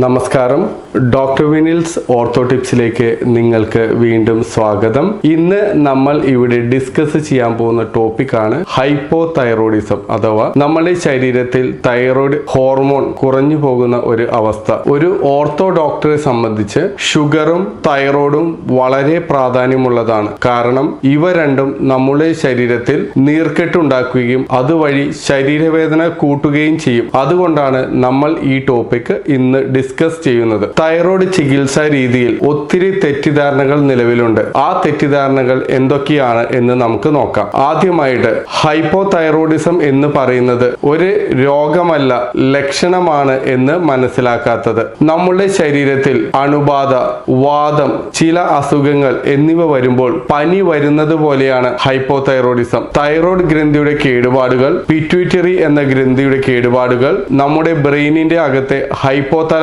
നമസ്കാരം. Doctor വിനിൽസ് ortho ടിപ്സിലേക്ക് നിങ്ങൾക്ക് വീണ്ടും സ്വാഗതം. ഇന്ന് നമ്മൾ ഇവിടെ ഡിസ്കസ് ചെയ്യാൻ പോകുന്ന ടോപ്പിക്കാണ് ഹൈപ്പോ തൈറോയിഡിസം അഥവാ നമ്മുടെ ശരീരത്തിൽ തൈറോയിഡ് ഹോർമോൺ കുറഞ്ഞു പോകുന്ന ഒരു അവസ്ഥ. ഒരു ഓർത്തോ ഡോക്ടറെ സംബന്ധിച്ച് ഷുഗറും തൈറോയിഡും വളരെ പ്രാധാന്യമുള്ളതാണ്. കാരണം ഇവ രണ്ടും നമ്മുടെ ശരീരത്തിൽ നീർക്കെട്ടുണ്ടാക്കുകയും അതുവഴി ശരീരവേദന കൂട്ടുകയും ചെയ്യും. അതുകൊണ്ടാണ് നമ്മൾ ഈ ടോപ്പിക് ഇന്ന് ഡിസ്കസ് ചെയ്യുന്നത്. തൈറോയ്ഡ് ചികിത്സാ രീതിയിൽ ഒത്തിരി തെറ്റിദ്ധാരണകൾ നിലവിലുണ്ട്. ആ തെറ്റിദ്ധാരണകൾ എന്തൊക്കെയാണ് എന്ന് നമുക്ക് നോക്കാം. ആദ്യമായിട്ട് ഹൈപ്പോ തൈറോയിഡിസം എന്ന് പറയുന്നത് ഒരു രോഗമല്ല ലക്ഷണമാണ് എന്ന് മനസ്സിലാക്കാത്തത്. നമ്മുടെ ശരീരത്തിൽ അണുബാധ വാദം ചില അസുഖങ്ങൾ എന്നിവ വരുമ്പോൾ പനി വരുന്നത് പോലെയാണ് ഹൈപ്പോ തൈറോയിഡിസം തൈറോയ്ഡ് ഗ്രന്ഥിയുടെ കേടുപാടുകൾ പിറ്റ്യൂറ്ററി എന്ന ഗ്രന്ഥിയുടെ കേടുപാടുകൾ നമ്മുടെ ബ്രെയിനിന്റെ അകത്തെ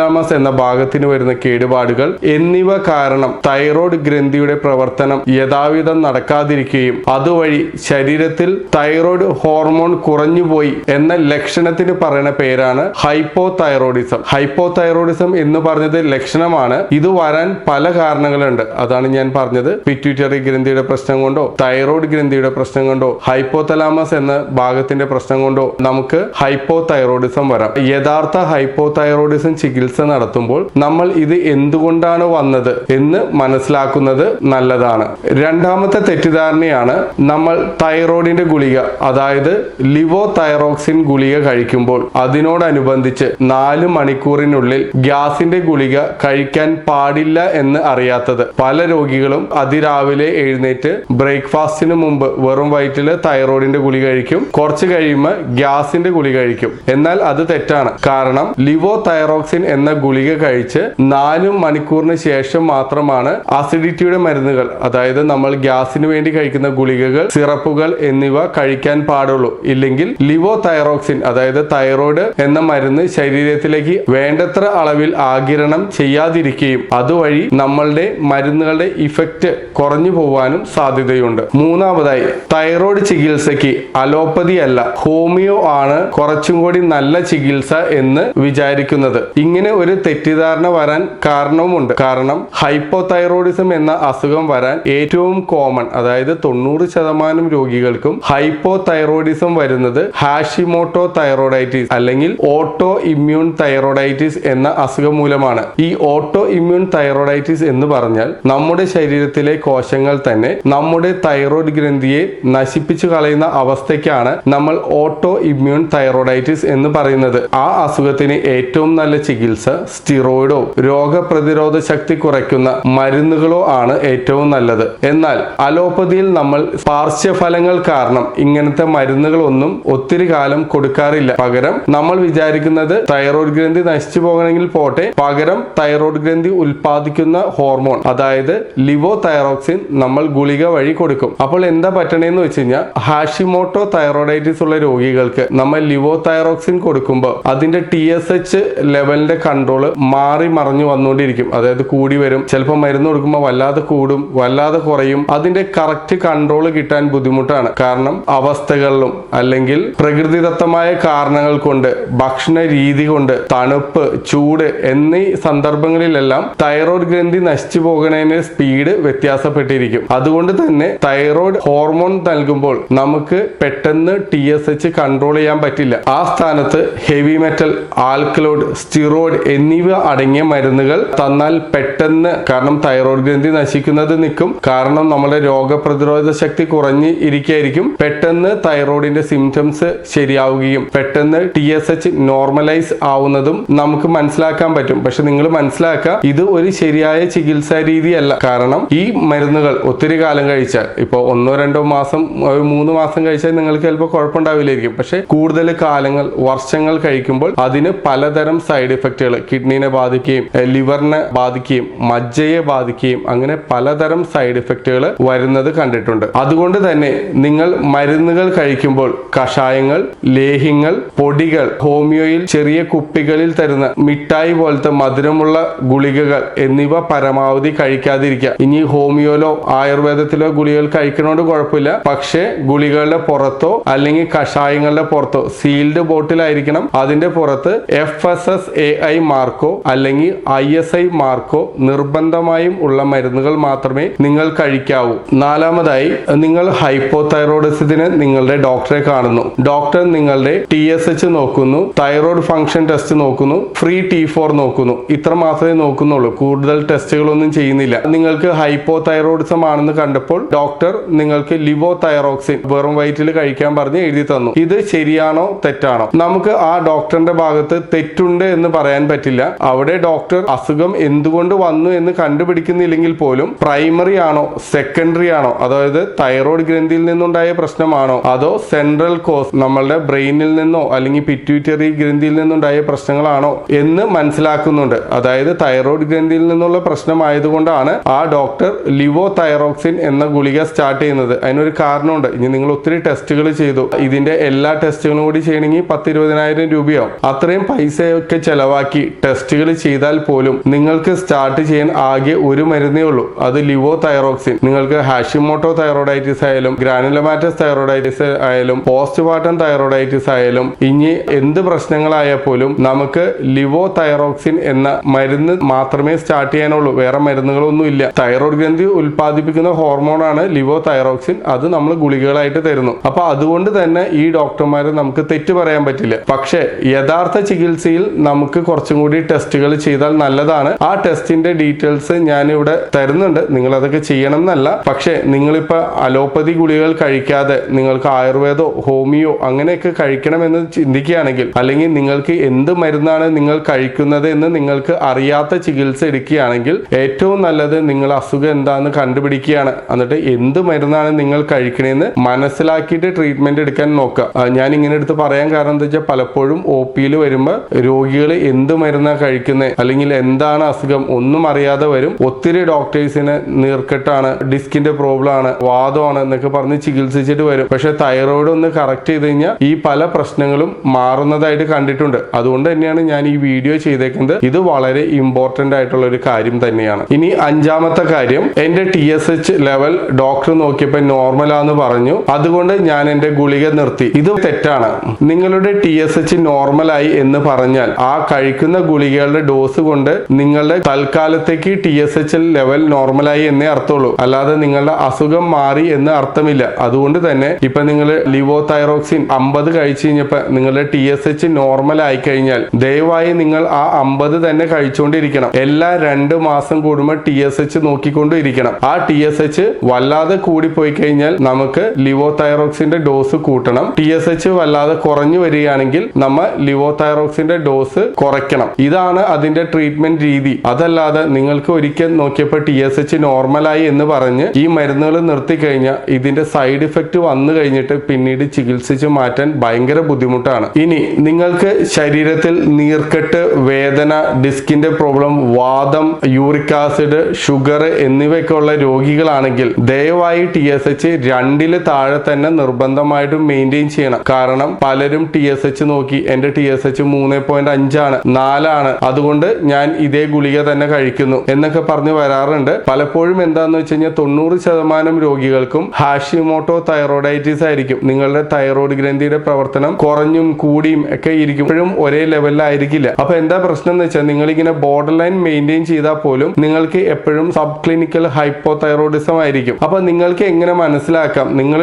ഹൈപ്പോതലാമസ് എന്ന ഭാഗത്തിന് വരുന്ന കേടുപാടുകൾ എന്നിവ കാരണം തൈറോയ്ഡ് ഗ്രന്ഥിയുടെ പ്രവർത്തനം യഥാവിധം നടക്കാതിരിക്കുകയും അതുവഴി ശരീരത്തിൽ തൈറോയ്ഡ് ഹോർമോൺ കുറഞ്ഞുപോയി എന്ന ലക്ഷണത്തിന് പറയുന്ന പേരാണ് ഹൈപ്പോ തൈറോയിഡിസം ഹൈപ്പോ തൈറോയിഡിസം എന്ന് പറഞ്ഞത് ലക്ഷണമാണ്. ഇത് വരാൻ പല കാരണങ്ങളുണ്ട്. അതാണ് ഞാൻ പറഞ്ഞത്. പിറ്റ്യൂറ്ററി ഗ്രന്ഥിയുടെ പ്രശ്നം കൊണ്ടോ തൈറോയ്ഡ് ഗ്രന്ഥിയുടെ പ്രശ്നം കൊണ്ടോ ഹൈപ്പോ തലാമസ് എന്ന ഭാഗത്തിന്റെ പ്രശ്നം കൊണ്ടോ നമുക്ക് ഹൈപ്പോ തൈറോയിഡിസം വരാം. യഥാർത്ഥ ഹൈപ്പോ തൈറോയിഡിസം ചികിത്സ നടത്തുമ്പോൾ നമ്മൾ ഇത് എന്തുകൊണ്ടാണ് വന്നത് എന്ന് മനസ്സിലാക്കുന്നത് നല്ലതാണ്. രണ്ടാമത്തെ തെറ്റിദ്ധാരണയാണ് നമ്മൾ തൈറോയിഡിന്റെ ഗുളിക അതായത് ലിവോ തൈറോക്സിൻ ഗുളിക കഴിക്കുമ്പോൾ അതിനോടനുബന്ധിച്ച് നാല് മണിക്കൂറിനുള്ളിൽ ഗ്യാസിന്റെ ഗുളിക കഴിക്കാൻ പാടില്ല എന്ന് അറിയാത്തത്. പല രോഗികളും അതിരാവിലെ എഴുന്നേറ്റ് ബ്രേക്ക്ഫാസ്റ്റിന് മുമ്പ് വെറും വയറ്റിൽ തൈറോയിഡിന്റെ ഗുളിക കഴിക്കും. കുറച്ച് കഴിയുമ്പോൾ ഗ്യാസിന്റെ ഗുളിക കഴിക്കും. എന്നാൽ അത് തെറ്റാണ്. കാരണം ലിവോ തൈറോക്സിൻ എന്ന ഗുളിക കഴിച്ച് നാല് മണിക്കൂറിന് ശേഷം മാത്രമാണ് അസിഡിറ്റിയുടെ മരുന്നുകൾ അതായത് നമ്മൾ ഗ്യാസിന് വേണ്ടി കഴിക്കുന്ന ഗുളികകൾ സിറപ്പുകൾ എന്നിവ കഴിക്കാൻ പാടുള്ളൂ. ഇല്ലെങ്കിൽ ലിവോ തൈറോക്സിൻ അതായത് തൈറോയ്ഡ് എന്ന മരുന്ന് ശരീരത്തിലേക്ക് വേണ്ടത്ര അളവിൽ ആകിരണം ചെയ്യാതിരിക്കുകയും അതുവഴി നമ്മളുടെ മരുന്നുകളുടെ ഇഫക്റ്റ് കുറഞ്ഞു പോവാനും സാധ്യതയുണ്ട്. മൂന്നാമതായി തൈറോയ്ഡ് ചികിത്സയ്ക്ക് അലോപ്പതി അല്ല ഹോമിയോ ആണ് കുറച്ചും കൂടി നല്ല ചികിത്സ എന്ന് വിചാരിക്കുന്നത്. ഇങ്ങനെ ഒരു തെറ്റിദ്ധാരണ വരാൻ കാരണവുമുണ്ട്. കാരണം ഹൈപ്പോതൈറോയിഡിസം എന്ന അസുഖം വരാൻ ഏറ്റവും കോമൺ അതായത് തൊണ്ണൂറ് ശതമാനം രോഗികൾക്കും ഹൈപ്പോതൈറോയിഡിസം വരുന്നത് ഹാഷിമോട്ടോ തൈറോയിഡൈറ്റിസ് അല്ലെങ്കിൽ ഓട്ടോ ഇമ്മ്യൂൺ തൈറോയിഡൈറ്റിസ് എന്ന അസുഖം മൂലമാണ്. ഈ ഓട്ടോ ഇമ്മ്യൂൺ തൈറോയിഡൈറ്റിസ് എന്ന് പറഞ്ഞാൽ നമ്മുടെ ശരീരത്തിലെ കോശങ്ങൾ തന്നെ നമ്മുടെ തൈറോയ്ഡ് ഗ്രന്ഥിയെ നശിപ്പിച്ചു കളയുന്ന അവസ്ഥയ്ക്കാണ് നമ്മൾ ഓട്ടോ ഇമ്മ്യൂൺ തൈറോയിഡൈറ്റിസ് എന്ന് പറയുന്നത്. ആ അസുഖത്തിന് ഏറ്റവും നല്ല ചികിത്സ സ്റ്റിറോയിഡോ രോഗപ്രതിരോധ ശക്തി കുറയ്ക്കുന്ന മരുന്നുകളോ ആണ് ഏറ്റവും നല്ലത്. എന്നാൽ അലോപ്പതിയിൽ നമ്മൾ പാർശ്വഫലങ്ങൾ കാരണം ഇങ്ങനത്തെ മരുന്നുകളൊന്നും ഒത്തിരി കാലം കൊടുക്കാറില്ല. പകരം നമ്മൾ വിചാരിക്കുന്നത് തൈറോയ്ഡ് ഗ്രന്ഥി നശിച്ചു പോകണമെങ്കിൽ പോട്ടെ. പകരം തൈറോയ്ഡ് ഗ്രന്ഥി ഉൽപ്പാദിക്കുന്ന ഹോർമോൺ അതായത് ലിവോ തൈറോക്സിൻ നമ്മൾ ഗുളിക വഴി കൊടുക്കും. അപ്പോൾ എന്താ പറ്റണേന്ന് വെച്ച് കഴിഞ്ഞാൽ ഹാഷിമോട്ടോ തൈറോയിഡൈറ്റിസ് ഉള്ള രോഗികൾക്ക് നമ്മൾ ലിവോ തൈറോക്സിൻ കൊടുക്കുമ്പോൾ അതിന്റെ ടി എസ് എച്ച് ലെവലിന്റെ കൺട്രോൾ മാറി മറിഞ്ഞു വന്നുകൊണ്ടിരിക്കും. അതായത് കൂടി വരും. ചിലപ്പോൾ മരുന്ന് കൊടുക്കുമ്പോൾ വല്ലാതെ കൂടും വല്ലാതെ കുറയും. അതിന്റെ കറക്റ്റ് കൺട്രോൾ കിട്ടാൻ ബുദ്ധിമുട്ടാണ്. കാരണം അവസ്ഥകളിലും അല്ലെങ്കിൽ പ്രകൃതിദത്തമായ കാരണങ്ങൾ കൊണ്ട് ഭക്ഷണ രീതി കൊണ്ട് തണുപ്പ് ചൂട് എന്നീ സന്ദർഭങ്ങളിലെല്ലാം തൈറോയ്ഡ് ഗ്രന്ഥി നശിച്ചു പോകുന്നതിന് സ്പീഡ് വ്യത്യാസപ്പെട്ടിരിക്കും. അതുകൊണ്ട് തന്നെ തൈറോയ്ഡ് ഹോർമോൺ നൽകുമ്പോൾ നമുക്ക് പെട്ടെന്ന് ടി എസ് എച്ച് കൺട്രോൾ ചെയ്യാൻ പറ്റില്ല. ആ സ്ഥാനത്ത് ഹെവി മെറ്റൽ ആൽക്കലോഡ് സ്റ്റിറോയിഡ് എന്നിവ അടങ്ങിയ മരുന്നുകൾ തന്നാൽ പെട്ടെന്ന് കാരണം തൈറോയ്ഡ് ഗ്രന്ഥി നശിക്കുന്നത് നിൽക്കും. കാരണം നമ്മുടെ രോഗപ്രതിരോധ ശക്തി കുറഞ്ഞ് ഇരിക്കായിരിക്കും. പെട്ടെന്ന് തൈറോയിഡിന്റെ സിംറ്റംസ് ശരിയാവുകയും പെട്ടെന്ന് ടി എസ് എച്ച് നോർമലൈസ് ആവുന്നതും നമുക്ക് മനസ്സിലാക്കാൻ പറ്റും. പക്ഷെ നിങ്ങൾ മനസ്സിലാക്കുക ഇത് ഒരു ശരിയായ ചികിത്സാ രീതിയല്ല. കാരണം ഈ മരുന്നുകൾ ഒത്തിരി കാലം കഴിച്ചാൽ ഇപ്പോൾ ഒന്നോ രണ്ടോ മാസം ഒരു മൂന്ന് മാസം കഴിച്ചാൽ നിങ്ങൾക്ക് ചിലപ്പോൾ കുഴപ്പമുണ്ടാവില്ലായിരിക്കും. പക്ഷെ കൂടുതൽ കാലങ്ങൾ വർഷങ്ങൾ കഴിക്കുമ്പോൾ അതിന് പലതരം സൈഡ് ഇഫക്റ്റുകൾ കിഡ്നീനെ ബാധിക്കുകയും ലിവറിനെ ബാധിക്കുകയും മജ്ജയെ ബാധിക്കുകയും അങ്ങനെ പലതരം സൈഡ് ഇഫക്റ്റുകൾ വരുന്നത് കണ്ടിട്ടുണ്ട്. അതുകൊണ്ട് തന്നെ നിങ്ങൾ മരുന്നുകൾ കഴിക്കുമ്പോൾ കഷായങ്ങൾ ലേഹ്യങ്ങൾ പൊടികൾ ഹോമിയോയിൽ ചെറിയ കുപ്പികളിൽ തരുന്ന മിഠായി പോലത്തെ മധുരമുള്ള ഗുളികകൾ എന്നിവ പരമാവധി കഴിക്കാതിരിക്കുക. ഇനി ഹോമിയോയിലോ ആയുർവേദത്തിലോ ഗുളികൾ കഴിക്കണോണ്ട് കുഴപ്പമില്ല. പക്ഷേ ഗുളികകളുടെ പുറത്തോ അല്ലെങ്കിൽ കഷായങ്ങളുടെ പുറത്തോ സീൽഡ് ബോട്ടിലായിരിക്കണം അതിന്റെ പുറത്ത് F S S A I Marco അല്ലെങ്കിൽ ഐ എസ് ഐ മാർക്കോ നിർബന്ധമായും ഉള്ള മരുന്നുകൾ മാത്രമേ നിങ്ങൾ കഴിക്കാവൂ. നാലാമതായി നിങ്ങൾ ഹൈപ്പോതൈറോയിഡിസത്തിന് നിങ്ങളുടെ ഡോക്ടറെ കാണുന്നു. ഡോക്ടർ നിങ്ങളുടെ ടി എസ് എച്ച് നോക്കുന്നു തൈറോയ്ഡ് ഫംഗ്ഷൻ ടെസ്റ്റ് നോക്കുന്നു ഫ്രീ ടി ഫോർ നോക്കുന്നു. ഇത്ര മാത്രമേ നോക്കുന്നുള്ളൂ. കൂടുതൽ ടെസ്റ്റുകളൊന്നും ചെയ്യുന്നില്ല. നിങ്ങൾക്ക് ഹൈപ്പോതൈറോയിഡിസം ആണെന്ന് കണ്ടപ്പോൾ ഡോക്ടർ നിങ്ങൾക്ക് ലിവോ തൈറോക്സിൻ വെറും വയറ്റിൽ കഴിക്കാൻ പറഞ്ഞ് എഴുതി തന്നു. ഇത് ശരിയാണോ തെറ്റാണോ? നമുക്ക് ആ ഡോക്ടറിന്റെ ഭാഗത്ത് തെറ്റുണ്ട് എന്ന് പറയാൻ പറ്റില്ല. അവിടെ ഡോക്ടർ അസുഖം എന്തുകൊണ്ട് വന്നു എന്ന് കണ്ടുപിടിക്കുന്നില്ലെങ്കിൽ പോലും പ്രൈമറി ആണോ സെക്കൻഡറി ആണോ അതായത് തൈറോയ്ഡ് ഗ്രന്ഥിയിൽ നിന്നുണ്ടായ പ്രശ്നമാണോ അതോ സെൻട്രൽ കോസ് നമ്മളുടെ ബ്രെയിനിൽ നിന്നോ അല്ലെങ്കിൽ പിറ്റ്യൂറ്ററി ഗ്രന്ഥിയിൽ നിന്നുണ്ടായ പ്രശ്നങ്ങളാണോ എന്ന് മനസ്സിലാക്കുന്നുണ്ട്. അതായത് തൈറോയ്ഡ് ഗ്രന്ഥിയിൽ നിന്നുള്ള പ്രശ്നമായതുകൊണ്ടാണ് ആ ഡോക്ടർ ലിവോ തൈറോക്സിൻ എന്ന ഗുളിക സ്റ്റാർട്ട് ചെയ്യുന്നത്. അതിനൊരു കാരണമുണ്ട്. ഇനി നിങ്ങൾ ഒത്തിരി ടെസ്റ്റുകൾ ചെയ്തു. ഇതിന്റെ എല്ലാ ടെസ്റ്റുകളും കൂടി ചെയ്യണമെങ്കിൽ പത്ത് ഇരുപതിനായിരം രൂപയാവും. അത്രയും പൈസയൊക്കെ ചെലവാക്കി ടെസ്റ്റുകൾ ചെയ്താൽ പോലും നിങ്ങൾക്ക് സ്റ്റാർട്ട് ചെയ്യാൻ ആകെ ഒരു മരുന്നേ ഉള്ളൂ. അത് ലിവോ തൈറോക്സിൻ നിങ്ങൾക്ക് ഹാഷിമോട്ടോ തൈറോയിഡൈറ്റിസ് ആയാലും ഗ്രാനുലമാറ്റസ് തൈറോയിഡൈറ്റിസ് ആയാലും പോസ്റ്റ് പാർട്ടം തൈറോയിഡൈറ്റിസ് ആയാലും ഇനി എന്ത് പ്രശ്നങ്ങളായാൽ പോലും നമുക്ക് ലിവോ തൈറോക്സിൻ എന്ന മരുന്ന് മാത്രമേ സ്റ്റാർട്ട് ചെയ്യാനുള്ളൂ. വേറെ മരുന്നുകളൊന്നും ഇല്ല. തൈറോയ്ഡ് ഗ്രന്ഥി ഉൽപ്പാദിപ്പിക്കുന്ന ഹോർമോണാണ് ലിവോ തൈറോക്സിൻ അത് നമ്മൾ ഗുളികകളായിട്ട് തരുന്നു. അപ്പൊ അതുകൊണ്ട് തന്നെ ഈ ഡോക്ടർമാരെ നമുക്ക് തെറ്റ് പറയാൻ പറ്റില്ല. പക്ഷേ യഥാർത്ഥ ചികിത്സയിൽ നമുക്ക് കുറച്ചും കൂടി ടെസ്റ്റുകൾ ചെയ്താൽ നല്ലതാണ്. ആ ടെസ്റ്റിന്റെ ഡീറ്റെയിൽസ് ഞാൻ ഇവിടെ തരുന്നുണ്ട്. നിങ്ങൾ അതൊക്കെ ചെയ്യണം എന്നല്ല പക്ഷേ നിങ്ങളിപ്പോ അലോപ്പതി ഗുളികകൾ കഴിക്കാതെ നിങ്ങൾക്ക് ആയുർവേദോ ഹോമിയോ അങ്ങനെയൊക്കെ കഴിക്കണമെന്ന് ചിന്തിക്കുകയാണെങ്കിൽ അല്ലെങ്കിൽ നിങ്ങൾക്ക് എന്ത് മരുന്നാണ് നിങ്ങൾ കഴിക്കുന്നത് എന്ന് നിങ്ങൾക്ക് അറിയാത്ത ചികിത്സ എടുക്കുകയാണെങ്കിൽ ഏറ്റവും നല്ലത് നിങ്ങൾ അസുഖം എന്താണെന്ന് കണ്ടുപിടിക്കുകയാണ്. എന്നിട്ട് എന്ത് മരുന്നാണ് നിങ്ങൾ കഴിക്കണമെന്ന് മനസ്സിലാക്കിയിട്ട് ട്രീറ്റ്മെന്റ് എടുക്കാൻ നോക്കുക. ഞാൻ ഇങ്ങനെ എടുത്ത് പറയാൻ കാരണം എന്താ വെച്ചാൽ പലപ്പോഴും ഒ പിയിൽ വരുമ്പോൾ രോഗികൾ എന്ത് മരുന്നാണ് കഴിക്കുന്നത് അല്ലെങ്കിൽ എന്താണ് അസുഖം ഒന്നും അറിയാതെ വരും. ഒത്തിരി ഡോക്ടേഴ്സിന് നീർക്കെട്ടാണ് ഡിസ്കിന്റെ പ്രോബ്ലം ആണ് വാദമാണ് എന്നൊക്കെ പറഞ്ഞ് ചികിത്സിച്ചിട്ട് വരും. പക്ഷെ തൈറോയിഡ് ഒന്ന് കറക്റ്റ് ചെയ്ത് കഴിഞ്ഞാൽ ഈ പല പ്രശ്നങ്ങളും മാറുന്നതായിട്ട് കണ്ടിട്ടുണ്ട്. അതുകൊണ്ട് തന്നെയാണ് ഞാൻ ഈ വീഡിയോ ചെയ്തേക്കുന്നത്. ഇത് വളരെ ഇമ്പോർട്ടന്റ് ആയിട്ടുള്ള ഒരു കാര്യം തന്നെയാണ്. ഇനി അഞ്ചാമത്തെ കാര്യം എന്റെ T S H level doctor നോക്കിയപ്പോൾ നോർമലാന്ന് പറഞ്ഞു. അതുകൊണ്ട് ഞാൻ എന്റെ ഗുളിക നിർത്തി. ഇത് തെറ്റാണ്. നിങ്ങളുടെ ടി എസ് എച്ച് നോർമലായി എന്ന് പറഞ്ഞാൽ ആ കഴിക്കുന്ന ഗുളികകളുടെ ഡോസ് കൊണ്ട് നിങ്ങളുടെ തൽക്കാലത്തേക്ക് T S H L level നോർമലായി എന്നേ അർത്ഥമുള്ളൂ. അല്ലാതെ നിങ്ങളുടെ അസുഖം മാറി എന്ന് അർത്ഥമില്ല. അതുകൊണ്ട് തന്നെ ഇപ്പൊ നിങ്ങൾ ലിവോ തൈറോക്സിൻ അമ്പത് കഴിച്ചു കഴിഞ്ഞപ്പോ നിങ്ങളുടെ ടി എസ് എച്ച് നോർമൽ ആയി കഴിഞ്ഞാൽ ദയവായി നിങ്ങൾ ആ അമ്പത് തന്നെ കഴിച്ചുകൊണ്ടിരിക്കണം എല്ലാ രണ്ട് മാസം കൂടുമ്പോൾ ടി എസ് എച്ച് നോക്കിക്കൊണ്ടിരിക്കണം. ആ ടി എസ് എച്ച് വല്ലാതെ കൂടിപ്പോയി കഴിഞ്ഞാൽ നമുക്ക് ലിവോ തൈറോക്സിന്റെ ഡോസ് കൂട്ടണം. ടി എസ് എച്ച് വല്ലാതെ കുറഞ്ഞു വരികയാണെങ്കിൽ നമ്മൾ ലിവോ തൈറോക്സിന്റെ ഡോസ് കുറയ്ക്കണം. ഇതാണ് അതിന്റെ ട്രീറ്റ്മെന്റ് രീതി. അതല്ലാതെ നിങ്ങൾക്ക് ഒരിക്കൽ നോക്കിയപ്പോൾ ടി എസ് എച്ച് നോർമലായി എന്ന് പറഞ്ഞ് ഈ മരുന്നുകൾ നിർത്തി കഴിഞ്ഞാൽ ഇതിന്റെ സൈഡ് ഇഫക്റ്റ് വന്നു കഴിഞ്ഞിട്ട് പിന്നീട് ചികിത്സിച്ച് മാറ്റാൻ ഭയങ്കര ബുദ്ധിമുട്ടാണ്. ഇനി നിങ്ങൾക്ക് ശരീരത്തിൽ നീർക്കെട്ട് വേദന ഡിസ്കിന്റെ പ്രോബ്ലം വാദം യൂറിക് ആസിഡ് ഷുഗർ എന്നിവയൊക്കെ ഉള്ള രോഗികളാണെങ്കിൽ ദയവായി ടി എസ് എച്ച് രണ്ടിൽ താഴെ തന്നെ നിർബന്ധമായിട്ടും മെയിന്റെയിൻ ചെയ്യണം. കാരണം പലരും ടി എസ് എച്ച് നോക്കി. എന്റെ ടി എസ് എച്ച് മൂന്ന് പോയിന്റ് അഞ്ചാണ്. നാലാണ്. അതുകൊണ്ട് ഞാൻ ഇതേ ഗുളിക തന്നെ കഴിക്കുന്നു എന്നൊക്കെ പറഞ്ഞു വരാറുണ്ട്. പലപ്പോഴും എന്താന്ന് വെച്ച് കഴിഞ്ഞാൽ തൊണ്ണൂറ് ശതമാനം രോഗികൾക്കും ഹാഷിമോട്ടോ തൈറോയിഡൈറ്റിസ് ആയിരിക്കും. നിങ്ങളുടെ തൈറോയ്ഡ് ഗ്രന്ഥിയുടെ പ്രവർത്തനം കുറഞ്ഞും കൂടിയും ഒക്കെ ഇരിക്കും. ഇപ്പോഴും ഒരേ ലെവലിലായിരിക്കില്ല. അപ്പൊ എന്താ പ്രശ്നം എന്ന് വെച്ചാൽ നിങ്ങൾ ഇങ്ങനെ ബോർഡർ ലൈൻ മെയിന്റെയിൻ ചെയ്താൽ പോലും നിങ്ങൾക്ക് എപ്പോഴും സബ് ക്ലിനിക്കൽ ഹൈപ്പോ തൈറോയിഡിസം ആയിരിക്കും. അപ്പൊ നിങ്ങൾക്ക് എങ്ങനെ മനസ്സിലാക്കാം? നിങ്ങൾ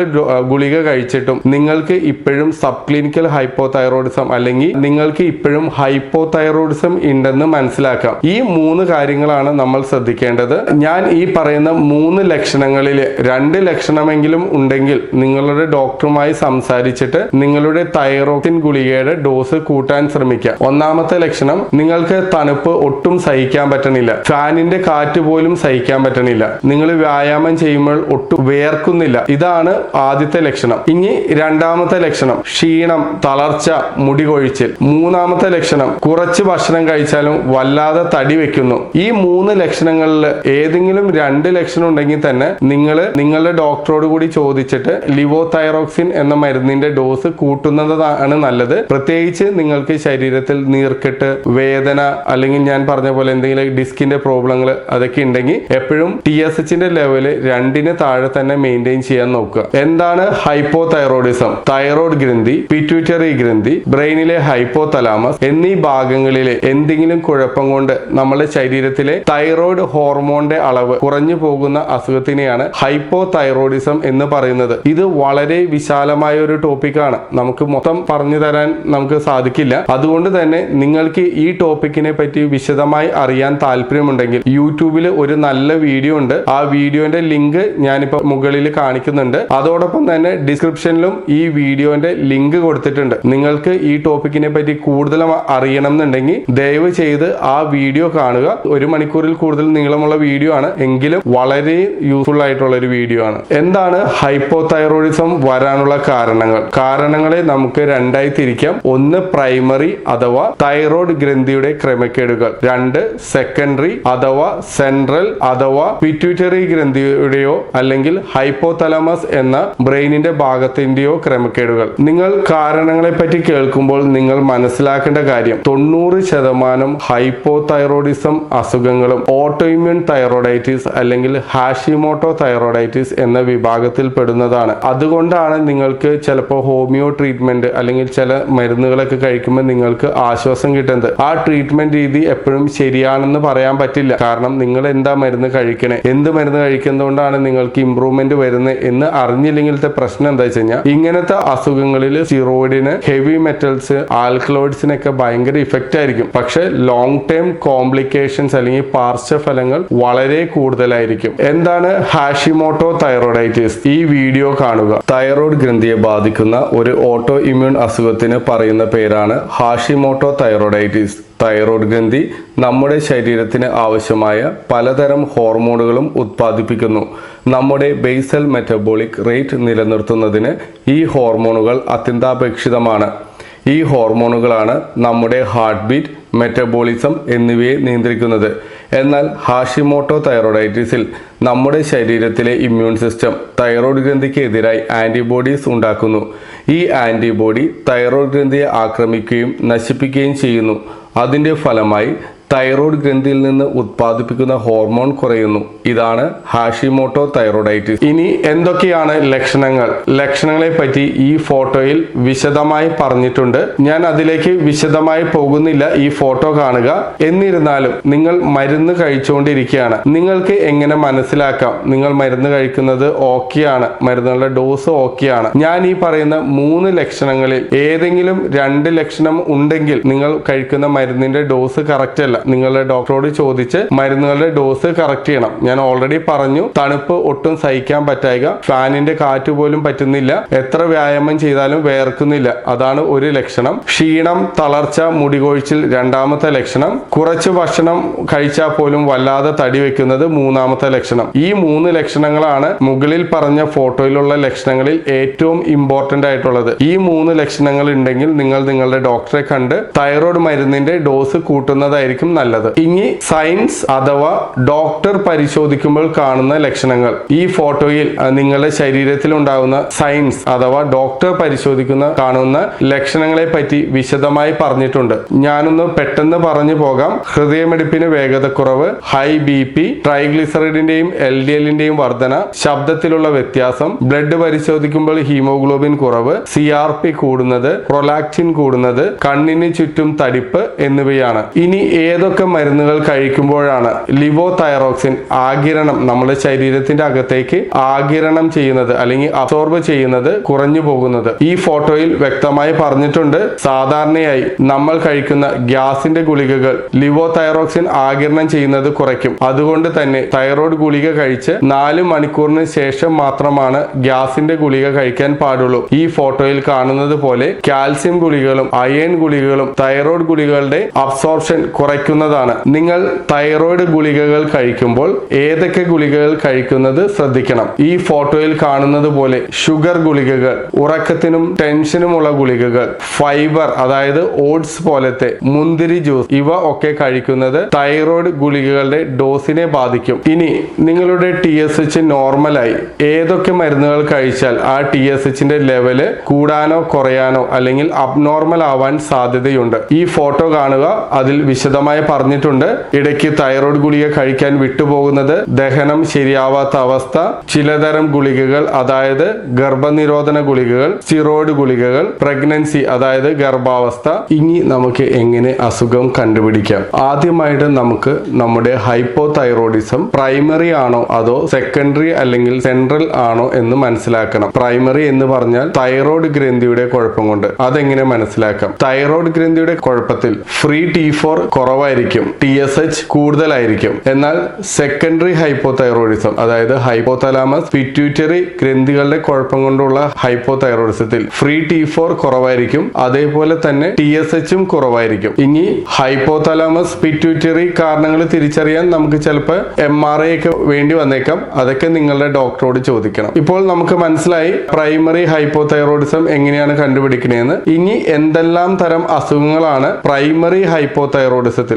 ഗുളിക കഴിച്ചിട്ടും നിങ്ങൾക്ക് ഇപ്പോഴും സബ് ക്ലിനിക്കൽ ഹൈപ്പോ തൈറോയിഡിസം അല്ലെങ്കിൽ നിങ്ങൾക്ക് ഇപ്പോഴും ഹൈപ്പോ തൈറോയിഡിസം ഉണ്ടെന്ന് മനസ്സിലാക്കാം. ഈ മൂന്ന് കാര്യങ്ങളാണ് നമ്മൾ ശ്രദ്ധിക്കേണ്ടത്. ഞാൻ ഈ പറയുന്ന മൂന്ന് ലക്ഷണങ്ങളിൽ രണ്ട് ലക്ഷണമെങ്കിലും ഉണ്ടെങ്കിൽ നിങ്ങളുടെ ഡോക്ടറുമായി സംസാരിച്ചിട്ട് നിങ്ങളുടെ തൈറോക്സിൻ ഗുളികയുടെ ഡോസ് കൂട്ടാൻ ശ്രമിക്കുക ഒന്നാമത്തെ ലക്ഷണം നിങ്ങൾക്ക് തണുപ്പ് ഒട്ടും സഹിക്കാൻ പറ്റണില്ല. ഫാനിന്റെ കാറ്റ് പോലും സഹിക്കാൻ പറ്റണില്ല. നിങ്ങൾ വ്യായാമം ചെയ്യുമ്പോൾ ഒട്ടും വേർക്കുന്നില്ല. ഇതാണ് ആദ്യത്തെ ലക്ഷണം. ഇനി രണ്ടാമത്തെ ലക്ഷണം ക്ഷീണം തളർച്ച മുടി കൊഴിച്ചിൽ. മൂന്നാമത്തെ ലക്ഷണം കുറച്ച് ഭക്ഷണം കഴിച്ചാലും വല്ലാതെ തടി വെക്കുന്നു. ഈ മൂന്ന് ലക്ഷണങ്ങളിൽ ഏതെങ്കിലും രണ്ട് ലക്ഷണം ഉണ്ടെങ്കിൽ തന്നെ നിങ്ങൾ നിങ്ങളുടെ ഡോക്ടറോട് കൂടി ചോദിച്ചിട്ട് ലിവോ തൈറോക്സിൻ എന്ന മരുന്നിന്റെ ഡോസ് കൂട്ടുന്നതാണ് നല്ലത്. പ്രത്യേകിച്ച് നിങ്ങൾക്ക് ശരീരത്തിൽ നീർക്കെട്ട് വേദന അല്ലെങ്കിൽ ഞാൻ പറഞ്ഞ പോലെ എന്തെങ്കിലും ഡിസ്കിന്റെ പ്രോബ്ലങ്ങൾ അതൊക്കെ ഉണ്ടെങ്കിൽ എപ്പോഴും ടി എസ് എച്ചിന്റെ ലെവൽ രണ്ടിന് താഴെ തന്നെ മെയിന്റെയിൻ ചെയ്യാൻ നോക്കുക. എന്താണ് ഹൈപ്പോ തൈറോയിഡിസം തൈറോയ്ഡ് ഗ്രന്ഥി പിറ്റ്യൂറ്ററി ഗ്രന്ഥി ബ്രെയിനിലെ ഹൈപ്പോ തലാമസ് എന്നീ ഭാഗങ്ങൾ അസുഖങ്ങളിലെ എന്തെങ്കിലും കുഴപ്പം കൊണ്ട് നമ്മുടെ ശരീരത്തിലെ തൈറോയ്ഡ് ഹോർമോണിന്റെ അളവ് കുറഞ്ഞു പോകുന്ന അസുഖത്തിനെയാണ് ഹൈപ്പോ തൈറോയിഡിസം എന്ന് പറയുന്നത്. ഇത് വളരെ വിശാലമായ ഒരു ടോപ്പിക്കാണ് നമുക്ക് മൊത്തം പറഞ്ഞു തരാൻ നമുക്ക് സാധിക്കില്ല. അതുകൊണ്ട് തന്നെ നിങ്ങൾക്ക് ഈ ടോപ്പിക്കിനെ പറ്റി വിശദമായി അറിയാൻ താല്പര്യമുണ്ടെങ്കിൽ യൂട്യൂബിൽ ഒരു നല്ല വീഡിയോ ഉണ്ട്. ആ വീഡിയോന്റെ ലിങ്ക് ഞാനിപ്പോ മുകളിൽ കാണിക്കുന്നുണ്ട്. അതോടൊപ്പം തന്നെ ഡിസ്ക്രിപ്ഷനിലും ഈ വീഡിയോന്റെ ലിങ്ക് കൊടുത്തിട്ടുണ്ട്. നിങ്ങൾക്ക് ഈ ടോപ്പിക്കിനെ പറ്റി കൂടുതലും അറിയണം ദയവ് ചെയ്ത് ആ വീഡിയോ കാണുക. ഒരു മണിക്കൂറിൽ കൂടുതൽ നീളമുള്ള വീഡിയോ ആണ്. എങ്കിലും വളരെ യൂസ്ഫുൾ ആയിട്ടുള്ള ഒരു വീഡിയോ ആണ്. എന്താണ് ഹൈപ്പോ തൈറോയിഡിസം വരാനുള്ള കാരണങ്ങൾ? കാരണങ്ങളെ നമുക്ക് രണ്ടായി തിരിക്കാം. ഒന്ന് പ്രൈമറി അഥവാ തൈറോയ്ഡ് ഗ്രന്ഥിയുടെ ക്രമക്കേടുകൾ. രണ്ട് സെക്കൻഡറി അഥവാ സെൻട്രൽ അഥവാ പിറ്റ്യൂട്ടറി ഗ്രന്ഥിയുടെയോ അല്ലെങ്കിൽ ഹൈപ്പോതലമസ് എന്ന ബ്രെയിനിന്റെ ഭാഗത്തിന്റെയോ ക്രമക്കേടുകൾ. നിങ്ങൾ കാരണങ്ങളെ പറ്റി കേൾക്കുമ്പോൾ നിങ്ങൾ മനസ്സിലാക്കേണ്ട കാര്യം തൊണ്ണൂറ് ശതമാനം ഹൈപ്പോ തൈറോയിഡിസം അസുഖങ്ങളും ഓട്ടോയിമ്യൂൺ തൈറോയിഡൈറ്റിസ് അല്ലെങ്കിൽ ഹാഷിമോട്ടോ തൈറോയിഡൈറ്റിസ് എന്ന വിഭാഗത്തിൽ പെടുന്നതാണ്. അതുകൊണ്ടാണ് നിങ്ങൾക്ക് ചിലപ്പോൾ ഹോമിയോ ട്രീറ്റ്മെന്റ് അല്ലെങ്കിൽ ചില മരുന്നുകളൊക്കെ കഴിക്കുമ്പോൾ നിങ്ങൾക്ക് ആശ്വാസം കിട്ടുന്നത്. ആ ട്രീറ്റ്മെന്റ് രീതി എപ്പോഴും ശരിയാണെന്ന് പറയാൻ പറ്റില്ല. കാരണം നിങ്ങൾ എന്താ മരുന്ന് കഴിക്കണേ? എന്ത് മരുന്ന് കഴിക്കുന്നതുകൊണ്ടാണ് നിങ്ങൾക്ക് ഇമ്പ്രൂവ്മെന്റ് വരുന്നത് എന്ന് അറിഞ്ഞില്ലെങ്കിലത്തെ പ്രശ്നം എന്താ വെച്ച് കഴിഞ്ഞാൽ ഇങ്ങനത്തെ അസുഖങ്ങളിൽ സിറോയിഡിന് ഹെവി മെറ്റൽസ് ആൽക്കലോയിഡ്സിനൊക്കെ ഭയങ്കര ഇഫക്റ്റ് ആയിരിക്കും. പക്ഷെ ലോങ് ടേം കോംപ്ലിക്കേഷൻസ് അല്ലെങ്കിൽ പാർശ്വഫലങ്ങൾ വളരെ കൂടുതലായിരിക്കും. എന്താണ് ഹാഷിമോട്ടോ തൈറോയിഡൈറ്റിസ് ഈ വീഡിയോ കാണുക. തൈറോയ്ഡ് ഗ്രന്ഥിയെ ബാധിക്കുന്ന ഒരു ഓട്ടോ ഇമ്മ്യൂൺ അസുഖത്തിന് പറയുന്ന പേരാണ് ഹാഷിമോട്ടോ തൈറോയിഡൈറ്റിസ് തൈറോയ്ഡ് ഗ്രന്ഥി നമ്മുടെ ശരീരത്തിന് ആവശ്യമായ പലതരം ഹോർമോണുകളും ഉത്പാദിപ്പിക്കുന്നു. നമ്മുടെ ബേസൽ മെറ്റബോളിക് റേറ്റ് നിലനിർത്തുന്നതിന് ഈ ഹോർമോണുകൾ അത്യന്താപേക്ഷിതമാണ്. ഈ ഹോർമോണുകളാണ് നമ്മുടെ ഹാർട്ട് ബീറ്റ് മെറ്റബോളിസം എന്നിവയെ നിയന്ത്രിക്കുന്നത്. എന്നാൽ ഹാഷിമോട്ടോ തൈറോയിഡൈറ്റിസിൽ നമ്മുടെ ശരീരത്തിലെ ഇമ്മ്യൂൺ സിസ്റ്റം തൈറോയ്ഡ് ഗ്രന്ഥിക്ക് എതിരായി ആന്റിബോഡീസ് ഉണ്ടാക്കുന്നു. ഈ ആന്റിബോഡി തൈറോയ്ഡ് ഗ്രന്ഥിയെ ആക്രമിക്കുകയും നശിപ്പിക്കുകയും ചെയ്യുന്നു. അതിന്റെ ഫലമായി തൈറോയ്ഡ് ഗ്രന്ഥിയിൽ നിന്ന് ഉത്പാദിപ്പിക്കുന്ന ഹോർമോൺ കുറയുന്നു. ഇതാണ് ഹാഷിമോട്ടോ തൈറോയിഡൈറ്റിസ് ഇനി എന്തൊക്കെയാണ് ലക്ഷണങ്ങൾ? ലക്ഷണങ്ങളെ പറ്റി ഈ ഫോട്ടോയിൽ വിശദമായി പറഞ്ഞിട്ടുണ്ട്. ഞാൻ അതിലേക്ക് വിശദമായി പോകുന്നില്ല. ഈ ഫോട്ടോ കാണുക. എന്നിരുന്നാലും നിങ്ങൾ മരുന്ന് കഴിച്ചുകൊണ്ടിരിക്കുകയാണ്. നിങ്ങൾക്ക് എങ്ങനെ മനസ്സിലാക്കാം? നിങ്ങൾ മരുന്ന് കഴിക്കുന്നത് ഓക്കെയാണ്. മരുന്നുകളുടെ ഡോസ് ഓക്കെയാണ്. ഞാൻ ഈ പറയുന്ന മൂന്ന് ലക്ഷണങ്ങളിൽ ഏതെങ്കിലും രണ്ട് ലക്ഷണം ഉണ്ടെങ്കിൽ നിങ്ങൾ കഴിക്കുന്ന മരുന്നിന്റെ ഡോസ് കറക്റ്റ് അല്ല നിങ്ങളുടെ ഡോക്ടറോട് ചോദിച്ച് മരുന്നുകളുടെ ഡോസ് കറക്റ്റ് ചെയ്യണം. ഞാൻ ഓൾറെഡി പറഞ്ഞു തണുപ്പ് ഒട്ടും സഹിക്കാൻ പറ്റായിക. ഫാനിന്റെ കാറ്റ് പോലും പറ്റുന്നില്ല. എത്ര വ്യായാമം ചെയ്താലും വേർക്കുന്നില്ല. അതാണ് ഒരു ലക്ഷണം. ക്ഷീണം തളർച്ച മുടികൊഴിച്ചിൽ രണ്ടാമത്തെ ലക്ഷണം. കുറച്ച് ഭക്ഷണം കഴിച്ചാൽ പോലും വല്ലാതെ തടി വെക്കുന്നത് മൂന്നാമത്തെ ലക്ഷണം. ഈ മൂന്ന് ലക്ഷണങ്ങളാണ് മുകളിൽ പറഞ്ഞ ഫോട്ടോയിലുള്ള ലക്ഷണങ്ങളിൽ ഏറ്റവും ഇമ്പോർട്ടന്റ് ആയിട്ടുള്ളത്. ഈ മൂന്ന് ലക്ഷണങ്ങൾ ഉണ്ടെങ്കിൽ നിങ്ങൾ നിങ്ങളുടെ ഡോക്ടറെ കണ്ട് തൈറോയ്ഡ് മരുന്നിന്റെ ഡോസ് കൂട്ടുന്നതായിരിക്കും നല്ലത്. ഇനി സയൻസ് അഥവാ ഡോക്ടർ പരിശോധിക്കുമ്പോൾ കാണുന്ന ലക്ഷണങ്ങൾ. ഈ ഫോട്ടോയിൽ നിങ്ങളുടെ ശരീരത്തിൽ ഉണ്ടാകുന്ന സയൻസ് അഥവാ ഡോക്ടർ പരിശോധിക്കുന്ന കാണുന്ന ലക്ഷണങ്ങളെ പറ്റി വിശദമായി പറഞ്ഞിട്ടുണ്ട്. ഞാനൊന്ന് പെട്ടെന്ന് പറഞ്ഞു പോകാം. വേഗത കുറവ് ഹൈ ബി പി ട്രൈഗ്ലിസറിഡിന്റെയും എൽ ഡി എല്ലിന്റെയും വർധന ശബ്ദത്തിലുള്ള വ്യത്യാസം ബ്ലഡ് പരിശോധിക്കുമ്പോൾ ഹീമോഗ്ലോബിൻ കുറവ് സി ആർ പി കൂടുന്നത് പ്രൊലാക്റ്റിൻ കൂടുന്നത് കണ്ണിന് ചുറ്റും തടിപ്പ് എന്നിവയാണ്. ഇനി ഏതൊക്കെ മരുന്നുകൾ കഴിക്കുമ്പോഴാണ് ലിവോ തൈറോക്സിൻ ആകിരണം നമ്മുടെ ശരീരത്തിന്റെ അകത്തേക്ക് ആകിരണം ചെയ്യുന്നത് അല്ലെങ്കിൽ അബ്സോർബ് ചെയ്യുന്നത് കുറഞ്ഞു പോകുന്നത്? ഈ ഫോട്ടോയിൽ വ്യക്തമായി പറഞ്ഞിട്ടുണ്ട്. സാധാരണയായി നമ്മൾ കഴിക്കുന്ന ഗ്യാസിന്റെ ഗുളികകൾ ലിവോ തൈറോക്സിൻ ആകിരണം ചെയ്യുന്നത് കുറയ്ക്കും. അതുകൊണ്ട് തന്നെ തൈറോയ്ഡ് ഗുളിക കഴിച്ച് നാല് മണിക്കൂറിന് ശേഷം മാത്രമാണ് ഗ്യാസിന്റെ ഗുളിക കഴിക്കാൻ പാടുള്ളൂ. ഈ ഫോട്ടോയിൽ കാണുന്നത് പോലെ കാൽസ്യം ഗുളികകളും അയേൺ ഗുളികകളും തൈറോയ്ഡ് ഗുളികകളുടെ അബ്സോർപ്ഷൻ കുറയ്ക്കുന്നതാണ്. നിങ്ങൾ തൈറോയ്ഡ് ഗുളികകൾ കഴിക്കുമ്പോൾ ഏതൊക്കെ ഗുളികകൾ കഴിക്കുന്നത് ശ്രദ്ധിക്കണം. ഈ ഫോട്ടോയിൽ കാണുന്നത് പോലെ ഷുഗർ ഗുളികകൾ ഉറക്കത്തിനും ടെൻഷനുമുള്ള ഗുളികകൾ ഫൈബർ അതായത് ഓട്സ് പോലത്തെ മുന്തിരി ജ്യൂസ് ഇവ ഒക്കെ കഴിക്കുന്നത് തൈറോയ്ഡ് ഗുളികകളുടെ ഡോസിനെ ബാധിക്കും. ഇനി നിങ്ങളുടെ ടി എസ് എച്ച് നോർമലായി ഏതൊക്കെ മരുന്നുകൾ കഴിച്ചാൽ ആ ടി എസ് എച്ചിന്റെ ലെവൽ കൂടാനോ കുറയാനോ അല്ലെങ്കിൽ അബ്നോർമൽ ആവാൻ സാധ്യതയുണ്ട്. ഈ ഫോട്ടോ കാണുക അതിൽ വിശദമായി വിശദമായി പറഞ്ഞിട്ടുണ്ട്. ഇടയ്ക്ക് തൈറോയ്ഡ് ഗുളിക കഴിക്കാൻ വിട്ടുപോകുന്നത് ദഹനം ശരിയാവാത്ത അവസ്ഥ ചിലതരം ഗുളികകൾ അതായത് ഗർഭനിരോധന ഗുളികകൾ സ്റ്റിറോയിഡ് ഗുളികകൾ പ്രഗ്നൻസി അതായത് ഗർഭാവസ്ഥ. ഇനി നമുക്ക് എങ്ങനെ അസുഖം കണ്ടുപിടിക്കാം? ആദ്യമായിട്ട് നമുക്ക് നമ്മുടെ ഹൈപ്പോ തൈറോയിഡിസം പ്രൈമറി ആണോ അതോ സെക്കൻഡറി അല്ലെങ്കിൽ സെൻട്രൽ ആണോ എന്ന് മനസ്സിലാക്കണം. പ്രൈമറി എന്ന് പറഞ്ഞാൽ തൈറോയ്ഡ് ഗ്രന്ഥിയുടെ കുഴപ്പം കൊണ്ട് അതെങ്ങനെ മനസ്സിലാക്കാം? തൈറോയ്ഡ് ഗ്രന്ഥിയുടെ കുഴപ്പത്തിൽ ഫ്രീ ടി ഫോർ കുറവായിരിക്കും. ടി എസ് എച്ച് കൂടുതലായിരിക്കും. എന്നാൽ സെക്കൻഡറി ഹൈപ്പോതൈറോയിഡിസം അതായത് ഹൈപ്പോതലാമസ് പിറ്റ്യൂറ്ററി ഗ്രന്ഥികളുടെ കുഴപ്പം കൊണ്ടുള്ള ഹൈപ്പോ തൈറോയിഡിസത്തിൽ ഫ്രീ ടി ഫോർ കുറവായിരിക്കും. അതേപോലെ തന്നെ ടി എസ് എച്ചും കുറവായിരിക്കും. ഇനി ഹൈപ്പോതലാമസ് പിറ്റ്യൂറ്ററി കാരണങ്ങൾ തിരിച്ചറിയാൻ നമുക്ക് ചിലപ്പോൾ എം ആർ ഐ ഒക്കെ വേണ്ടി വന്നേക്കാം. അതൊക്കെ നിങ്ങളുടെ ഡോക്ടറോട് ചോദിക്കണം. ഇപ്പോൾ നമുക്ക് മനസ്സിലായി പ്രൈമറി ഹൈപ്പോതൈറോയിഡിസം എങ്ങനെയാണ് കണ്ടുപിടിക്കണേന്ന്. ഇനി എന്തെല്ലാം തരം അസുഖങ്ങളാണ് പ്രൈമറി ഹൈപ്പോ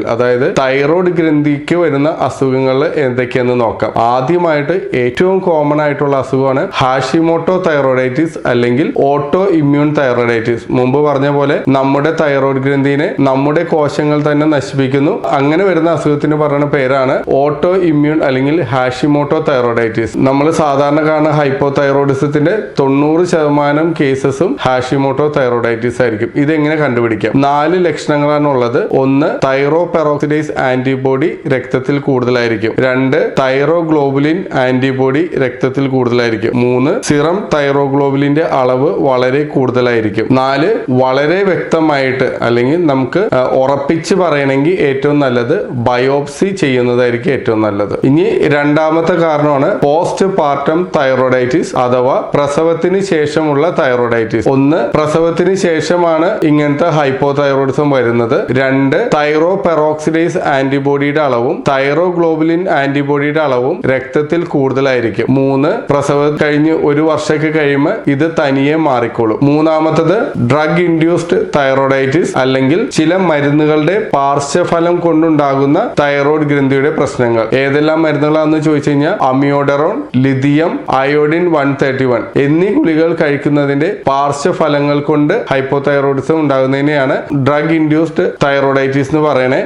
അതായത് തൈറോയ്ഡ് ഗ്രന്ഥിക്ക് വരുന്ന അസുഖങ്ങൾ എന്തൊക്കെയെന്ന് നോക്കാം. ആദ്യമായിട്ട് ഏറ്റവും കോമൺ ആയിട്ടുള്ള അസുഖമാണ് ഹാഷിമോട്ടോ തൈറോയിഡൈറ്റിസ് അല്ലെങ്കിൽ ഓട്ടോ ഇമ്മ്യൂൺ തൈറോയിഡൈറ്റിസ് മുമ്പ് പറഞ്ഞ പോലെ നമ്മുടെ തൈറോയ്ഡ് ഗ്രന്ഥിനെ നമ്മുടെ കോശങ്ങൾ തന്നെ നശിപ്പിക്കുന്നു. അങ്ങനെ വരുന്ന അസുഖത്തിന് പറയുന്ന പേരാണ് ഓട്ടോ ഇമ്മ്യൂൺ അല്ലെങ്കിൽ ഹാഷിമോട്ടോ തൈറോയിഡൈറ്റിസ് നമ്മൾ സാധാരണ കാണുന്ന ഹൈപ്പോ തൈറോയിഡിസത്തിന്റെ തൊണ്ണൂറ് ശതമാനം കേസസും ഹാഷിമോട്ടോ തൈറോയിഡൈറ്റിസ് ആയിരിക്കും. ഇത് എങ്ങനെ കണ്ടുപിടിക്കാം? നാല് ലക്ഷണങ്ങളാണ് ഉള്ളത്. ഒന്ന് തൈറോ പെറോക്സിഡൈസ് ആന്റിബോഡി രക്തത്തിൽ കൂടുതലായിരിക്കും. രണ്ട് തൈറോഗ്ലോബുലിൻ ആന്റിബോഡി രക്തത്തിൽ കൂടുതലായിരിക്കും. മൂന്ന് സിറം തൈറോഗ്ലോബുലിന്റെ അളവ് വളരെ കൂടുതലായിരിക്കും. നാല് വളരെ വ്യക്തമായിട്ട് അല്ലെങ്കിൽ നമുക്ക് ഉറപ്പിച്ച് പറയണമെങ്കിൽ ഏറ്റവും നല്ലത് ബയോപ്സി ചെയ്യുന്നതായിരിക്കും ഏറ്റവും നല്ലത്. ഇനി രണ്ടാമത്തെ കാരണമാണ് പോസ്റ്റ് പാർട്ടം തൈറോയിഡൈറ്റിസ് അഥവാ പ്രസവത്തിന് ശേഷമുള്ള തൈറോയിഡൈറ്റിസ് ഒന്ന് പ്രസവത്തിന് ശേഷമാണ് ഇങ്ങനത്തെ ഹൈപ്പോ തൈറോയിഡിസം വരുന്നത്. രണ്ട് തൈറോ പെറോക്സിഡൈസ് ആന്റിബോഡിയുടെ അളവും തൈറോഗ്ലോബുലിൻ ആന്റിബോഡിയുടെ അളവും രക്തത്തിൽ കൂടുതലായിരിക്കും. മൂന്ന് പ്രസവ കഴിഞ്ഞ് ഒരു വർഷമൊക്കെ കഴിയുമ്പോൾ ഇത് തനിയെ മാറിക്കോളും. മൂന്നാമത്തത് ഡ്രഗ് ഇൻഡ്യൂസ്ഡ് തൈറോയിഡൈറ്റിസ് അല്ലെങ്കിൽ ചില മരുന്നുകളുടെ പാർശ്വഫലം കൊണ്ടുണ്ടാകുന്ന തൈറോയ്ഡ് ഗ്രന്ഥിയുടെ പ്രശ്നങ്ങൾ. ഏതെല്ലാം മരുന്നുകളാണെന്ന് ചോദിച്ചു കഴിഞ്ഞാൽ amiodarone lithium iodine one thirty one എന്നീ ഗുളികൾ കഴിക്കുന്നതിന്റെ പാർശ്വഫലങ്ങൾ കൊണ്ട് ഹൈപ്പോ തൈറോയിഡിസം ഉണ്ടാകുന്നതിനെയാണ് ഡ്രഗ് ഇൻഡ്യൂസ്ഡ് തൈറോയിഡൈറ്റിസ് എന്ന്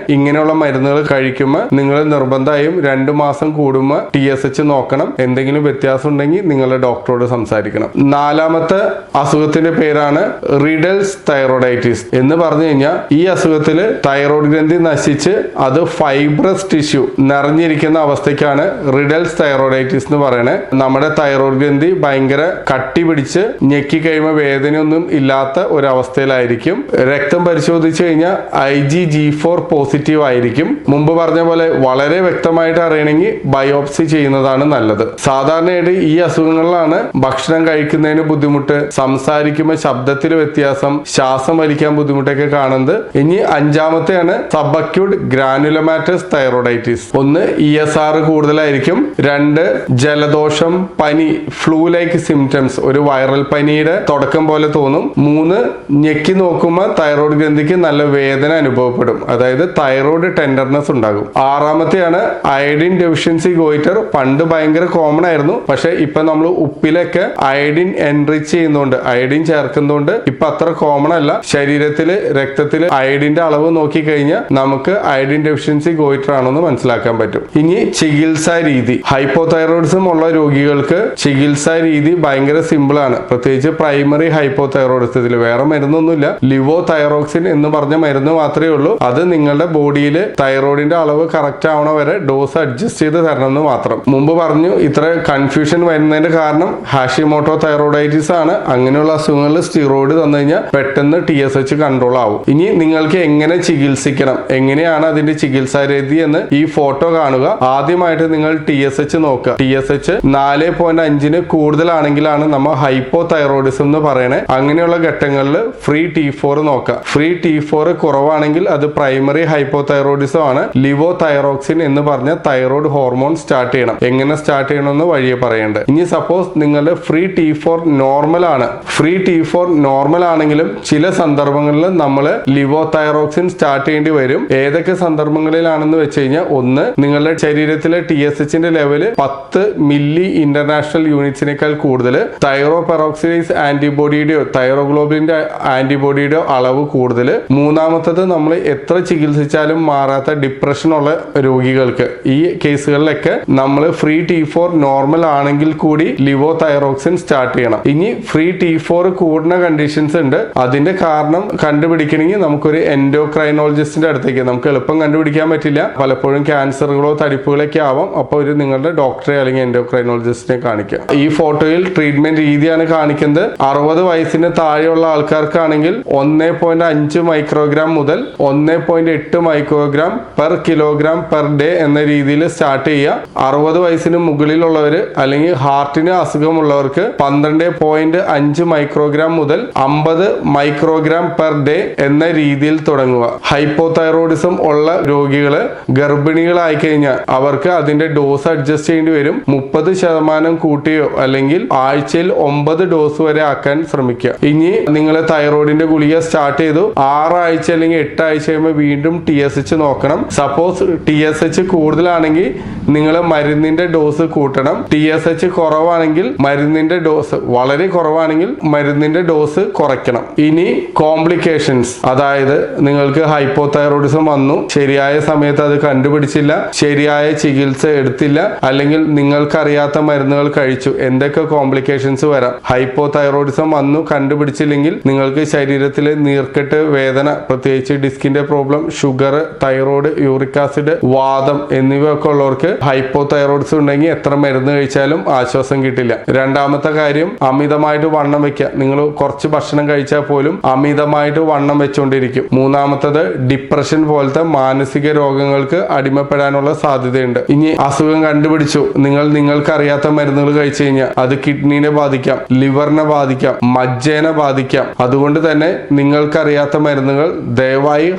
ഇങ്ങനെയുള്ള മരുന്നുകൾ കഴിക്കുമ്പോൾ നിങ്ങൾ നിർബന്ധമായും രണ്ടു മാസം കൂടുമ്പോൾ ടി എസ് എച്ച് നോക്കണം. എന്തെങ്കിലും വ്യത്യാസം ഉണ്ടെങ്കിൽ നിങ്ങളുടെ ഡോക്ടറോട് സംസാരിക്കണം. നാലാമത്തെ അസുഖത്തിന്റെ പേരാണ് റിഡൽസ് തൈറോയിഡൈറ്റിസ് എന്ന് പറഞ്ഞു കഴിഞ്ഞാൽ ഈ അസുഖത്തിൽ തൈറോയ്ഡ് ഗ്രന്ഥി നശിച്ച് അത് ഫൈബ്രസ് ടിഷ്യൂ നിറഞ്ഞിരിക്കുന്ന അവസ്ഥയ്ക്കാണ് റിഡൽസ് തൈറോയിഡൈറ്റിസ് എന്ന് പറയുന്നത് നമ്മുടെ തൈറോയ്ഡ് ഗ്രന്ഥി ഭയങ്കര കട്ടി പിടിച്ച് ഞെക്കി കഴിയുമ്പോൾ വേദനയൊന്നും ഇല്ലാത്ത ഒരു അവസ്ഥയിലായിരിക്കും രക്തം പരിശോധിച്ചു കഴിഞ്ഞാൽ I G G four positive ആയിരിക്കും മുമ്പ് പറഞ്ഞ പോലെ വളരെ വ്യക്തമായിട്ട് അറിയണമെങ്കിൽ ബയോപ്സി ചെയ്യുന്നതാണ് നല്ലത്. സാധാരണയായിട്ട് ഈ അസുഖങ്ങളിലാണ് ഭക്ഷണം കഴിക്കുന്നതിന് ബുദ്ധിമുട്ട് സംസാരിക്കുമ്പോൾ ശബ്ദത്തിൽ വ്യത്യാസം ശ്വാസം വലിക്കാൻ ബുദ്ധിമുട്ടൊക്കെ കാണുന്നത്. ഇനി അഞ്ചാമത്തെയാണ് സബക്യൂട്ട് ഗ്രാനുലമാറ്റസ് തൈറോഡൈറ്റിസ് ഒന്ന് ഇ എസ് ആർ കൂടുതലായിരിക്കും. രണ്ട് ജലദോഷം പനി ഫ്ലൂ ലൈക്ക് സിംറ്റംസ് ഒരു വൈറൽ പനിയുടെ തുടക്കം പോലെ തോന്നും. മൂന്ന് ഞെക്കി നോക്കുമ്പോൾ തൈറോയ്ഡ് ഗ്രന്ഥിക്ക് നല്ല വേദന അനുഭവപ്പെടും. അതായത് തൈറോയ്ഡ് ടെൻഡർനെസ് ഉണ്ടാകും. ആറാമത്തെയാണ് അയഡിൻ ഡെഫിഷ്യൻസി ഗോയിറ്റർ പണ്ട് ഭയങ്കര കോമൺ ആയിരുന്നു. പക്ഷെ ഇപ്പൊ നമ്മൾ ഉപ്പിലൊക്കെ അയഡിൻ എൻറിച്ച് ചെയ്യുന്നതുകൊണ്ട് അയഡിൻ ചേർക്കുന്നതുകൊണ്ട് ഇപ്പൊ അത്ര കോമൺ അല്ല. ശരീരത്തിൽ രക്തത്തിൽ അയഡിന്റെ അളവ് നോക്കി കഴിഞ്ഞാൽ നമുക്ക് അയഡിൻ ഡെഫിഷ്യൻസി ഗോയിറ്റർ ആണെന്ന് മനസ്സിലാക്കാൻ പറ്റും. ഇനി ചികിത്സാ രീതി. ഹൈപ്പോതൈറോയിഡിസം ഉള്ള രോഗികൾക്ക് ചികിത്സാ രീതി ഭയങ്കര സിമ്പിൾ ആണ്. പ്രത്യേകിച്ച് പ്രൈമറി ഹൈപ്പോതൈറോയിഡിസത്തിൽ വേറെ മരുന്നൊന്നുമില്ല. ലിവോ തൈറോക്സിൻ എന്ന് പറഞ്ഞ മരുന്ന് മാത്രമേ ഉള്ളൂ. അത് നിങ്ങളുടെ ബോഡിയിൽ തൈറോയിഡിന്റെ അളവ് കറക്റ്റ് ആവണ വരെ ഡോസ് അഡ്ജസ്റ്റ് ചെയ്ത് തരണം എന്ന് മാത്രം. മുമ്പ് പറഞ്ഞു ഇത്ര കൺഫ്യൂഷൻ വരുന്നതിന്റെ കാരണം ഹാഷിമോട്ടോ തൈറോയിഡൈറ്റിസ് ആണ്. അങ്ങനെയുള്ള അസുഖങ്ങളിൽ സ്റ്റിറോയിഡ് തന്നു കഴിഞ്ഞാൽ പെട്ടെന്ന് ടി എസ് എച്ച് കൺട്രോൾ ആവും. ഇനി നിങ്ങൾക്ക് എങ്ങനെ ചികിത്സിക്കണം? എങ്ങനെയാണ് അതിന്റെ ചികിത്സാ രീതി എന്ന് ഈ ഫോട്ടോ കാണുക. ആദ്യമായിട്ട് നിങ്ങൾ ടി എസ് എച്ച് നോക്കുക. ടി എസ് എച്ച് നാല് പോയിന്റ് അഞ്ചിന് കൂടുതലാണെങ്കിലാണ് നമ്മൾ ഹൈപ്പോ തൈറോയിഡിസം എന്ന് പറയണേ. അങ്ങനെയുള്ള ഘട്ടങ്ങളിൽ ഫ്രീ ടി ഫോർ നോക്കുക. ഫ്രീ ടി ഫോർ കുറവാണെങ്കിൽ അത് പ്രൈമറി ഹൈപ്പോ തൈറോയിഡിസം ആണ്. ലിവോ തൈറോക്സിൻ എന്ന് പറഞ്ഞ തൈറോയ്ഡ് ഹോർമോൺ സ്റ്റാർട്ട് ചെയ്യണം. എങ്ങനെ സ്റ്റാർട്ട് ചെയ്യണമെന്ന് വഴിയെ പറയേണ്ടത്. ഇനി സപ്പോസ് നിങ്ങളുടെ ഫ്രീ ടി ഫോർ നോർമൽ ആണ്. ഫ്രീ ടി ഫോർ നോർമൽ ആണെങ്കിലും ചില സന്ദർഭങ്ങളിൽ നമ്മൾ ലിവോ തൈറോക്സിൻ സ്റ്റാർട്ട് ചെയ്യേണ്ടി വരും. ഏതൊക്കെ സന്ദർഭങ്ങളിലാണെന്ന് വെച്ച് കഴിഞ്ഞാൽ ഒന്ന് നിങ്ങളുടെ ശരീരത്തിലെ ടി എസ് എച്ചിന്റെ ലെവൽ പത്ത് മില്ലി ഇന്റർനാഷണൽ യൂണിറ്റ്സിനേക്കാൾ കൂടുതൽ തൈറോ പെറോക്സിഡൈസ് ആന്റിബോഡിയുടെയോ തൈറോഗ്ലോബിന്റെ ആന്റിബോഡിയുടെയോ അളവ് കൂടുതൽ മൂന്നാമത്തത് നമ്മൾ എത്ര ചികിത്സിച്ചാലും ചികിത്സിച്ചാലും മാറാത്ത ഡിപ്രഷനുള്ള രോഗികൾക്ക്. ഈ കേസുകളിലൊക്കെ നമ്മൾ ഫ്രീ ടി ഫോർ നോർമൽ ആണെങ്കിൽ കൂടി ലിവോ തൈറോക്സിൻ സ്റ്റാർട്ട് ചെയ്യണം. ഇനി ഫ്രീ ടി ഫോർ കൂടുന്ന കണ്ടീഷൻസ് ഉണ്ട്. അതിന്റെ കാരണം കണ്ടുപിടിക്കണമെങ്കിൽ നമുക്കൊരു എൻഡോക്രൈനോളജിസ്റ്റിന്റെ അടുത്തേക്ക്. നമുക്ക് എളുപ്പം കണ്ടുപിടിക്കാൻ പറ്റില്ല. പലപ്പോഴും ക്യാൻസറുകളോ തടിപ്പുകളൊക്കെ ആവാം. അപ്പോൾ ഒരു നിങ്ങളുടെ ഡോക്ടറെ അല്ലെങ്കിൽ എൻഡോക്രൈനോളജിസ്റ്റിനെ കാണിക്കുക ഈ ഫോട്ടോയിൽ ട്രീറ്റ്മെന്റ് രീതിയാണ് കാണിക്കുന്നത്. അറുപത് വയസ്സിന് താഴെയുള്ള ആൾക്കാർക്കാണെങ്കിൽ ഒന്നേ പോയിന്റ് അഞ്ച് മൈക്രോഗ്രാം മുതൽ ഒന്നേ പോയിന്റ് എട്ട് microgram per kilogram per day എന്ന രീതിയിൽ സ്റ്റാർട്ട് ചെയ്യുക. അറുപത് വയസ്സിന് മുകളിലുള്ളവർ അല്ലെങ്കിൽ ഹാർട്ടിന് അസുഖമുള്ളവർക്ക് പന്ത്രണ്ട് പോയിന്റ് അഞ്ച് മൈക്രോഗ്രാം മുതൽ അമ്പത് മൈക്രോഗ്രാം പെർ ഡേ എന്ന രീതിയിൽ തുടങ്ങുക. ഹൈപ്പോതൈറോയിഡിസം ഉള്ള രോഗികൾ ഗർഭിണികളായി കഴിഞ്ഞാൽ അവർക്ക് അതിന്റെ ഡോസ് അഡ്ജസ്റ്റ് ചെയ്യേണ്ടി വരും. മുപ്പത് ശതമാനം കൂട്ടിയോ അല്ലെങ്കിൽ ആഴ്ചയിൽ ഒമ്പത് ഡോസ് വരെ ആക്കാൻ ശ്രമിക്കുക. ഇനി നിങ്ങൾ തൈറോയിഡിന്റെ ഗുളിക സ്റ്റാർട്ട് ചെയ്തു. ആറാഴ്ച അല്ലെങ്കിൽ എട്ടാഴ്ച കഴിയുമ്പോൾ വീണ്ടും ടി എസ് എച്ച് നോക്കണം. സപ്പോസ് ടി എസ് എച്ച് കൂടുതലാണെങ്കിൽ നിങ്ങൾ മരുന്നിന്റെ ഡോസ് കൂട്ടണം. ടി എസ് എച്ച് കുറവാണെങ്കിൽ മരുന്നിന്റെ ഡോസ് വളരെ കുറവാണെങ്കിൽ മരുന്നിന്റെ ഡോസ് കുറയ്ക്കണം. ഇനി കോംപ്ലിക്കേഷൻസ് അതായത് നിങ്ങൾക്ക് ഹൈപ്പോതൈറോയിഡിസം വന്നു. ശരിയായ സമയത്ത് അത് കണ്ടുപിടിച്ചില്ല. ശരിയായ ചികിത്സ എടുത്തില്ല. അല്ലെങ്കിൽ നിങ്ങൾക്കറിയാത്ത മരുന്നുകൾ കഴിച്ചു. എന്തൊക്കെ കോംപ്ലിക്കേഷൻസ് വരാം? ഹൈപ്പോതൈറോയിഡിസം വന്നു കണ്ടുപിടിച്ചില്ലെങ്കിൽ നിങ്ങൾക്ക് ശരീരത്തിലെ നീർക്കെട്ട് വേദന പ്രത്യേകിച്ച് ഡിസ്കിന്റെ problem sugar thyroid uric acid വാദം എന്നിവയൊക്കെ ഉള്ളവർക്ക് ഹൈപ്പോ തൈറോയിഡ്സ് ഉണ്ടെങ്കിൽ എത്ര മരുന്ന് കഴിച്ചാലും ആശ്വാസം കിട്ടില്ല. രണ്ടാമത്തെ കാര്യം അമിതമായിട്ട് വണ്ണം വെക്കുക. നിങ്ങൾ കുറച്ച് ഭക്ഷണം കഴിച്ചാൽ പോലും അമിതമായിട്ട് വണ്ണം വെച്ചുകൊണ്ടിരിക്കും. മൂന്നാമത്തത് ഡിപ്രഷൻ പോലത്തെ മാനസിക രോഗങ്ങൾക്ക് അടിമപ്പെടാനുള്ള സാധ്യതയുണ്ട്. ഇനി അസുഖം കണ്ടുപിടിച്ചു. നിങ്ങൾ നിങ്ങൾക്ക് അറിയാത്ത മരുന്നുകൾ കഴിച്ചു കഴിഞ്ഞാൽ അത് കിഡ്നീനെ ബാധിക്കാം ലിവറിനെ ബാധിക്കാം മജ്ജേനെ ബാധിക്കാം. അതുകൊണ്ട് തന്നെ നിങ്ങൾക്കറിയാത്ത മരുന്നുകൾ ദയവായി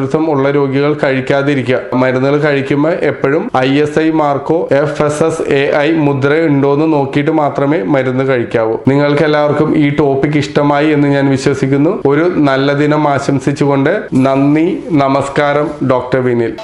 ഹൈപ്പോതൈറോയിഡിസം ഉള്ള രോഗികൾ കഴിക്കാതിരിക്കുക. മരുന്നുകൾ കഴിക്കുമ്പോൾ എപ്പോഴും I S I Marco F S S A I മുദ്ര ഉണ്ടോ എന്ന് നോക്കിയിട്ട് മാത്രമേ മരുന്ന് കഴിക്കാവൂ. നിങ്ങൾക്ക് എല്ലാവർക്കും ഈ ടോപ്പിക് ഇഷ്ടമായി എന്ന് ഞാൻ വിശ്വസിക്കുന്നു. ഒരു നല്ല ദിനം ആശംസിച്ചുകൊണ്ട് നന്ദി നമസ്കാരം ഡോക്ടർ വിനിൽ.